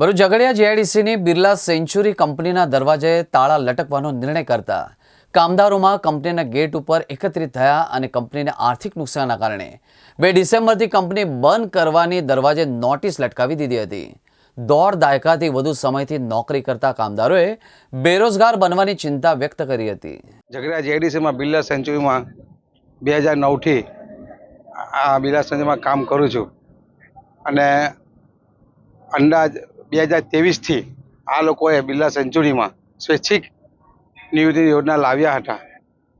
ભરૂચ ઝઘડિયા જીઆઈડીસીની બિરલા સેન્ચુરી કંપનીના દરવાજે તાળા લટકવાનો નિર્ણય કરતા કામદારોમાં કંપનીના ગેટ ઉપર એકત્રિત થયા અને કંપનીને આર્થિક નુકસાનના કારણે બે ડિસેમ્બરથી કંપની બંધ કરવાની દરવાજે નોટિસ લટકાવી દીધી હતી. દોઢ દાયકાથી વધુ સમયથી નોકરી કરતા કામદારોએ બેરોજગાર બનવાની ચિંતા વ્યક્ત કરી હતી. ઝઘડિયા જેડીસીમાં બિરલા સેન્ચુરીમાં બે હજાર નવથી આ બિરલા સેન્ચુરીમાં કામ કરું છું. અને અંદાજ બે હજાર ત્રેવીસથી આ લોકોએ બિરલા સેન્ચુરીમાં સ્વૈચ્છિક નિવૃત્તિ યોજના લાવ્યા હતા.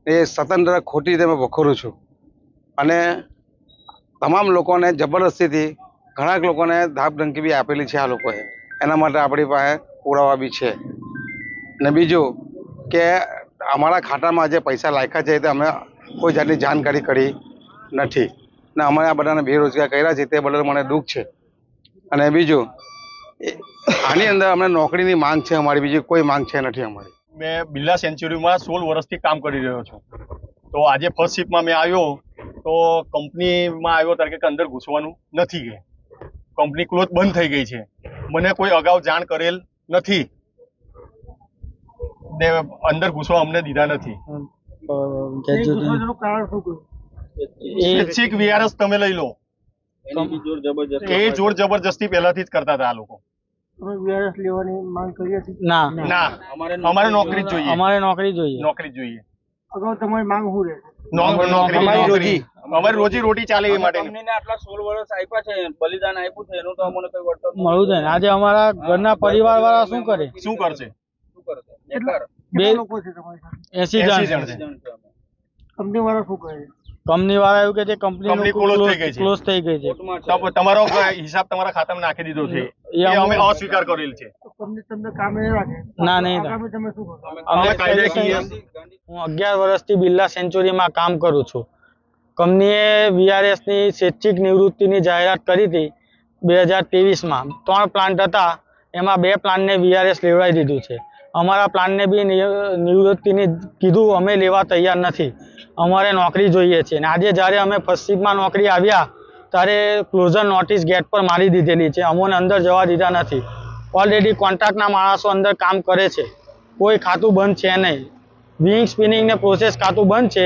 એ સ્વતંત્ર ખોટી રીતે મેં વખોરું છું. અને તમામ લોકોને જબરદસ્તીથી ઘણા લોકોને ધાપ ધમકી બી આપેલી છે આ લોકોએ. એના માટે આપણી પાસે પુરાવા બી છે. ને બીજું કે અમારા ખાતામાં જે પૈસા લાખ્યા છે તે અમે કોઈ જાતની જાણકારી કરી નથી. ને અમે આ બધાને બેરોજગાર કર્યા છે, તે બદલ મને દુઃખ છે. અને બીજું આની અંદર અમને નોકરીની માંગ છે અમારી બીજી કોઈ માંગ છે નથી અમારી. મેં બિરલા સેન્ચુરીમાં સોળ વર્ષથી કામ કરી રહ્યો છું. તો આજે ફર્સ્ટ શિફ્ટમાં મેં આવ્યો તો કંપનીમાં આવ્યો ત્યારે કે અંદર ઘૂસવાનું નથી કે. કંપની ક્લોઝ બંધ થઈ ગઈ છે. મને કોઈ અગાઉ જાણ કરેલ નથી. ને અંદર ઘૂસવા અમને દીધા નથી. સ્વૈચ્છિક વીઆરએસ તમે લઈ લો. એ જોર જબરજસ્તી પહેલાથી જ કરતા હતા આ લોકો. વીઆરએસ લેવાની માંગ કરી હતી ના. ના. અમારે નોકરી જોઈએ. અમારે નોકરી જોઈએ. નોકરી જોઈએ. અગાઉ તમારી માંગ શું રહે? નોકરી અમારી અમારી રોજી રોટી ચાલે એ માટે. કંપનીને આટલા સોળ વર્ષ આપ્યા છે બલિદાન આપ્યું છે એનું તો અમને કોઈ વળતર મળવું જોઈએ આજે અમારા ઘરના પરિવાર વાળા શું કરે? શું કરશે? શું કરશે? બેકાર. બે લોકો છે તમારી સાથે? એસી 80 જણ છે. કંપની વાળા શું કરે કંપની વાળા એવું કે છે કંપની કંપની થઈ ગઈ છે. ક્લોઝ થઈ ગઈ છે. તમારો હિસાબ તમારા ખાતામાં નાખી દીધો છે. એ અમે અસ્વીકાર કરેલ છે. તો તમને કામે રાખે. ના, નહીં રાખે. તમે શું કરો? અમે કાયદેકીય હું અગિયાર વર્ષથી બિરલા સેન્ચુરીમાં કામ કરું છું. કંપનીએ વીઆરએસની સ્વૈચ્છિક નિવૃત્તિની જાહેરાત કરી હતી બે હજાર ત્રેવીસમાં. ત્રણ પ્લાન્ટ હતા એમાં બે પ્લાન્ટને વીઆરએસ લેવડાવી દીધું છે. અમારા પ્લાનને બી નિ- નિવૃત્તિની કીધું અમે લેવા તૈયાર નથી. અમારે નોકરી જોઈએ છે. અને આજે જ્યારે અમે ફર્સ્ટ શિફ્ટમાં નોકરી આવ્યા ત્યારે ક્લોઝર નોટિસ ગેટ પર મારી દીધેલી છે. અમોને અંદર જવા દીધા નથી. ઓલરેડી કોન્ટ્રાક્ટના માણસો અંદર કામ કરે છે. કોઈ ખાતું બંધ છે નહીં. વિંગ સ્પિનિંગને પ્રોસેસ ખાતું બંધ છે.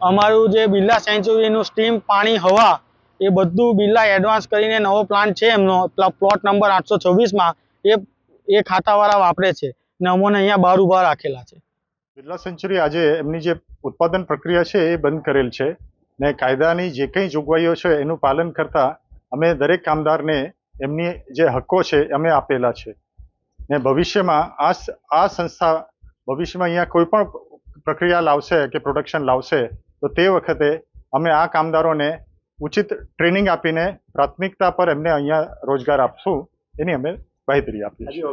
અમારું જે બિરલા સેન્ચુરીનું સ્ટીમ પાણી, હવા, એ બધું બિરલા એડવાન્સ કરીને નવો પ્લાન્ટ છે એમનો. પ્લોટ નંબર આઠસો છવ્વીસમાં એ એ ખાતાવાળા વાપરે છે ને અમોને અહીંયા બહાર ઊભા રાખેલા છે. બિરલા સેન્ચુરી આજે એમની જે ઉત્પાદન પ્રક્રિયા છે એ બંધ કરેલ છે. ને કાયદાની જે કંઈ જોગવાઈઓ છે એનું પાલન કરતાં અમે દરેક કામદારને એમની જે હક્કો છે અમે આપેલા છે. ને ભવિષ્યમાં આ આ સંસ્થા ભવિષ્યમાં અહીંયા કોઈ પણ પ્રક્રિયા લાવશે કે પ્રોડક્શન લાવશે તો તે વખતે અમે આ કામદારોને ઉચિત ટ્રેનિંગ આપીને પ્રાથમિકતા પર એમને અહીંયા રોજગાર આપશું એની અમે માહિતી આપીએ છીએ.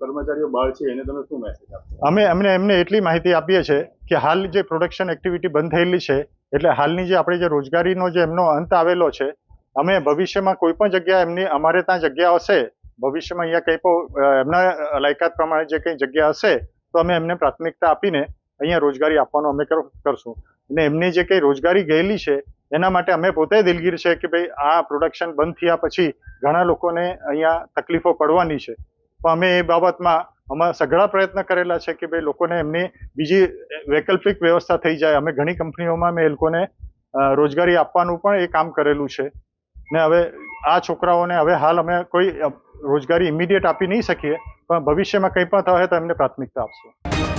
કર્મચારીઓ બહાર છે એને તમે શું મેસેજ આપશો? અમે એમને એમને એટલી માહિતી આપીએ છીએ કે હાલ જે પ્રોડક્શન એક્ટિવિટી બંધ થયેલી છે એટલે હાલની જે આપણી જે રોજગારીનો જે એમનો અંત આવેલો છે, અમે ભવિષ્યમાં કોઈ પણ જગ્યા એમની, અમારે ત્યાં જગ્યા હશે, ભવિષ્યમાં અહીંયા કંઈ પણ એમના લાયકાત પ્રમાણે જે કંઈ જગ્યા હશે, તો અમે એમને પ્રાથમિકતા આપીને અહીંયા રોજગારી આપવાનો અમે કર- કરશું. અને એમની જે કંઈ રોજગારી ગયેલી છે, એના માટે અમે પોતે દિલગીર છે કે ભાઈ આ પ્રોડક્શન બંધ થયા પછી ઘણા લોકોને અહીંયા તકલીફો પડવાની છે. પણ અમે એ બાબતમાં અમે સઘળા પ્રયત્ન કરેલા છે કે ભાઈ લોકોને એમની બીજી વૈકલ્પિક વ્યવસ્થા થઈ જાય. અમે ઘણી કંપનીઓમાં મેં એ લોકોને રોજગારી આપવાનું પણ એ કામ કરેલું છે. ને હવે આ છોકરાઓને હવે હાલ અમે કોઈ રોજગારી ઇમિડિયેટ આપી નહીં શકીએ, પણ ભવિષ્યમાં કંઈ પણ થાય તો એમને પ્રાથમિકતા આપશું.